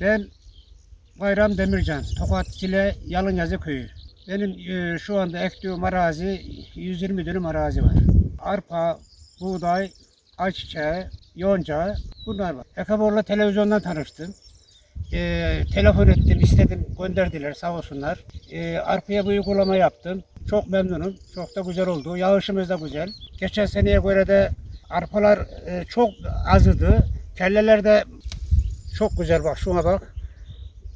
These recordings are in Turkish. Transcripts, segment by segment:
Ben Bayram Demircan, Tokat Zile Yalınyazı köyü. Benim e, şu anda ektiğim arazi 120 dönüm arazi var. Arpa, buğday, ayçiçeği, yonca bunlar var. Ekabor'la televizyondan tanıştım. E, telefon ettim, istedim, gönderdiler sağ olsunlar. E, arpaya bu uygulama yaptım. Çok memnunum. Çok da güzel oldu. Yağışımız da güzel. Geçen seneye göre de arpalar e, çok azdı. Kelleler de çok güzel bak şuna bak.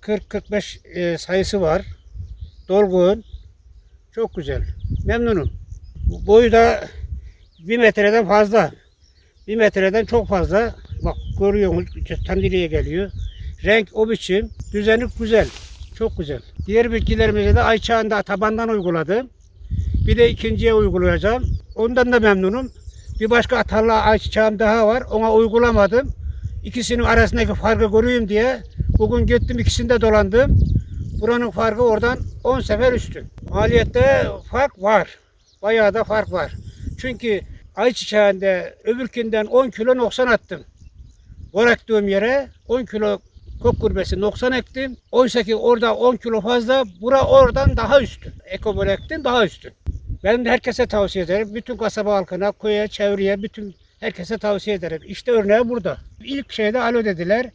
40-45 e, sayısı var. Dolgun. Çok güzel. Memnunum. Boyu da bir metreden fazla. Bir metreden çok fazla. Bak görüyorsunuz tam direğe geliyor. Renk o biçim. Düzeni güzel. Çok güzel. Diğer bitkilerimize de ay çağında tabandan uyguladım. Bir de ikinciye uygulayacağım. Ondan da memnunum. Bir başka atarlı ay çiçeğim daha var. Ona uygulamadım. İkisinin arasındaki farkı göreyim diye bugün gittim ikisini de dolandım. Buranın farkı oradan 10 sefer üstün. Maliyette fark var. Bayağı da fark var. Çünkü ayçiçeğinde öbürkünden 10 kilo noksan attım. Bor yere 10 kilo kök gürbesi noksan ektim. Oysa ki orada 10 kilo fazla, bura oradan daha üstün. Ekobor ektim daha üstün. Ben herkese tavsiye ederim. Bütün kasaba halkına, köye, çevreye, bütün herkese tavsiye ederim. İşte örneği burada. İlk şeyde alo dediler.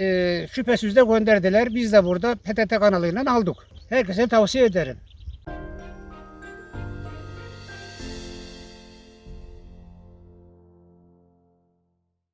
Ee, şüphesiz de gönderdiler. Biz de burada PTT kanalıyla aldık. Herkese tavsiye ederim.